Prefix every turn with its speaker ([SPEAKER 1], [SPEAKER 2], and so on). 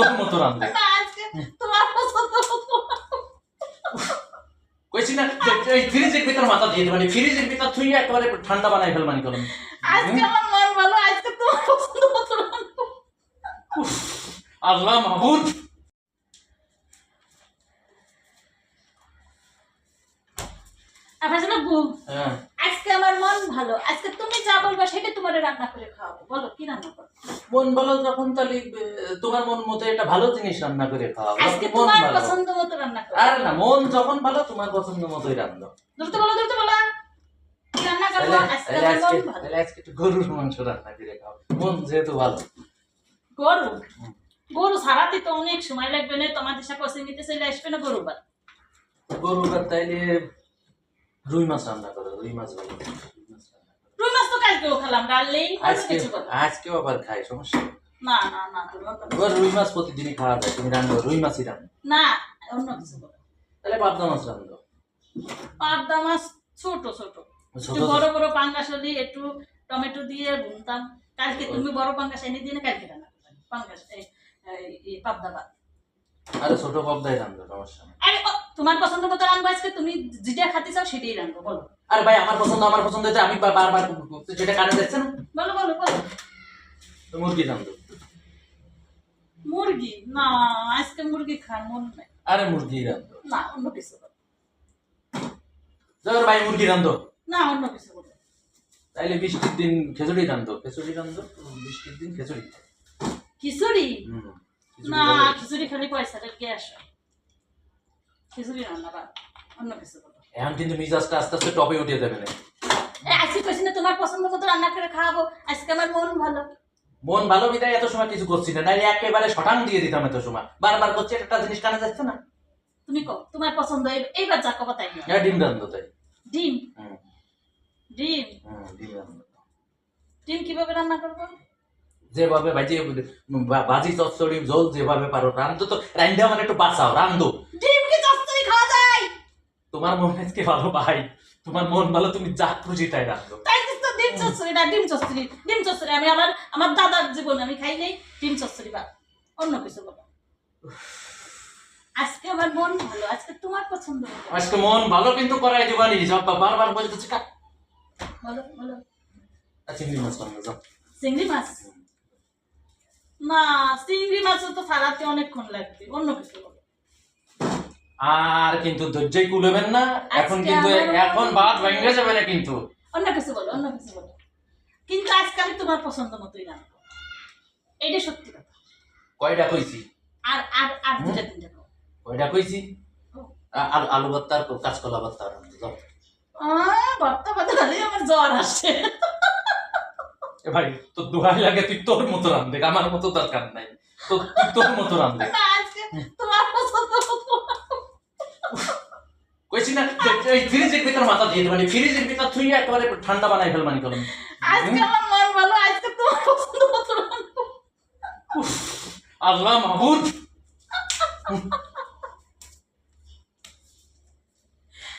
[SPEAKER 1] তোর মতো রান্ধে
[SPEAKER 2] না আজকে তোমার পছন্দ মতো
[SPEAKER 1] কইছি না এই ফ্রিজের ভিতর মাথা দিয়ে দিবানি ফ্রিজের ভিতর থুই একেবারে ঠান্ডা বানাই ফেলবানি কলম।
[SPEAKER 2] আজকে আমার মন ভালো আজকে তোমার পছন্দ মতো রান্না।
[SPEAKER 1] আল্লাহ মাহবুদ
[SPEAKER 2] আপনার জন্য
[SPEAKER 1] হ্যাঁ।
[SPEAKER 2] আজকে আমার মন ভালো। আজকে তুমি যা বলবে সেটা তোমার রান্না করে খাওয়াবো। বলো কি রান্না করো?
[SPEAKER 1] মন ভালো যখন তাহলে তোমার মন মতো একটা ভালো জিনিস রান্না করে খাওয়া
[SPEAKER 2] আজকে তোমার পছন্দ মতো রান্না করো।
[SPEAKER 1] আর না মন যখন ভালো তোমার পছন্দ মতোই রান্না।
[SPEAKER 2] দ্রুত বলো দ্রুত বলো। রান্না করব? আজকে আমার
[SPEAKER 1] আজকে
[SPEAKER 2] মন ভালো।
[SPEAKER 1] আজকে একটু গরুর মাংস রান্না করে খাও মন যেহেতু ভালো।
[SPEAKER 2] গরু? গরু সারাতে তো অনেক সময় লাগবে না তোমার দিশা কষে নিতে চলে আসবে না গরু বার
[SPEAKER 1] গরুর আর তাইলে রুই মাছ রান্না করো রুই মাছ ভালো রুই মাছ
[SPEAKER 2] তো কালকেও খেলাম ডাললেই
[SPEAKER 1] আজকে আজকেও আবার খাই সমস্যা
[SPEAKER 2] না না না
[SPEAKER 1] রুই মাছ প্রতিদিনই খাওয়া যায় তুমি রান্না রুই মাছই রান্না
[SPEAKER 2] না অন্য কিছু করো।
[SPEAKER 1] তাহলে পাবদা মাছ রান্না
[SPEAKER 2] পাবদা মাছ ছোট ছোট।
[SPEAKER 1] ছোট
[SPEAKER 2] একটু বড় বড় পাঙ্গাস হলে একটু টমেটো দিয়ে ভুনতাম কালকে তুমি বড় পাঙ্গাস এনে দিয়ে কালকে রান্না পাঙ্গাস পাবদা ভাত।
[SPEAKER 1] আরে ছোট পাবদাই রান্না সমস্যা নেই।
[SPEAKER 2] তোমার পছন্দ মতো রান্না আজকে তুমি যেটা খাতে চাও সেটাই রান্না বলো।
[SPEAKER 1] আরে ভাই আমার পছন্দ আমার পছন্দ হচ্ছে আমি বারবার যেটা কানে যাচ্ছে না?
[SPEAKER 2] বলো বলো বলো।
[SPEAKER 1] তো মুরগি রান্ধো
[SPEAKER 2] মুরগি? না আজকে মুরগি খান মন নাই।
[SPEAKER 1] আরে মুরগি রান্ধো
[SPEAKER 2] না অন্য কিছু
[SPEAKER 1] যাবার ভাই মুরগি রান্ধো
[SPEAKER 2] না অন্য কিছু করো
[SPEAKER 1] তাইলে বৃষ্টির দিন খেচুড়ি রান্ধো খেচুড়ি রান্ধো বৃষ্টির দিন খেচুড়ি।
[SPEAKER 2] খিচুড়ি? না। খিচুড়ি খালি পয়সাটা গ্যাস খিচুড়ি রান্না অন্য কিছু
[SPEAKER 1] এখন কিন্তু মিজাজটা আস্তে আস্তে টপে না
[SPEAKER 2] আজকে কইছি না তোমার পছন্দ মতো রান্না করে খাওয়াবো। আজকে আমার মন ভালো।
[SPEAKER 1] মন ভালো বিদায় এত সময় কিছু করছি না একেবারে শটাং দিয়ে দিতাম এত সময়। বারবার করছে একটা জিনিস কানে যাচ্ছে না?
[SPEAKER 2] তুমি কো তোমার পছন্দ এইবার যা কবা তাই নিও।
[SPEAKER 1] হ্যাঁ ডিম রান্ধো তাই।
[SPEAKER 2] ডিম? ডিম?
[SPEAKER 1] ডিম রান্ধো
[SPEAKER 2] ডিম কীভাবে রান্না করব?
[SPEAKER 1] যেভাবে ভাজি বা- ভাজি চচ্চড়ি ঝোল যেভাবে পারো রান্ধো তো রান্ধা মানে একটু বাঁচাও রান্ধো
[SPEAKER 2] ডিম কি চচ্চড়ি খাওয়া যায়
[SPEAKER 1] তোমার মন আজকে ভালো ভাই। তোমার মন ভালো তুমি যা খুশি তাই
[SPEAKER 2] তো ডিম চচ্চড়ি না ডিম চচ্চড়ি ডিম চচ্চড়ি। আমি আমার আমার দাদার জীবনে আমি খাই নেই ডিম চচ্চড়ি বা অন্য কিছু বলো আজকে আমার মন ভালো আজকে তোমার পছন্দ
[SPEAKER 1] আজকে মন ভালো কিন্তু করাই দিবানি সব বারবার বলতেছে কা
[SPEAKER 2] বলো বলো
[SPEAKER 1] চিংড়ি মাছ রান্না যাও
[SPEAKER 2] চিংড়ি মাছ? না চিংড়ি মাছও তো ছাড়াতে অনেকক্ষণ লাগবে অন্য কিছু বলো
[SPEAKER 1] আর কিন্তু ধৈর্যই কুলবেন না। এখন কিন্তু এখন বাদ ভেঙে যাবে না কিন্তু।
[SPEAKER 2] অন্য কিছু বলো অন্য কিছু বলো। কিন্তু আজকে আমি তোমার পছন্দ মতোই রান্না এইটা সত্যি কথা।
[SPEAKER 1] কয়টা কইছি?
[SPEAKER 2] আর আর আর। দুটা তিনটা
[SPEAKER 1] কয়টা কইছি? আলু আলু ভর্তা আর কাঁচকলা ভর্তা যাও।
[SPEAKER 2] আহ, ভর্তা ভাত আমার জ্বর আসে।
[SPEAKER 1] এ ভাই তোর দোহাই লাগে তুই তোর মতো রান্ধে আমার মতো দরকার নাই। তো তুই তোর মতো রান্ধে
[SPEAKER 2] আজকে তোমার পছন্দ মতো
[SPEAKER 1] কইছি না এই ফ্রিজের ভিতর মাথা দিয়ে দিবানি ফ্রিজের ভিতর তুই একেবারে ঠান্ডা বানাই ফেলবানি করুন
[SPEAKER 2] আজকে আমার মন ভালো আজকে তোমার পছন্দ মতো
[SPEAKER 1] আল্লাহ মাহবুদ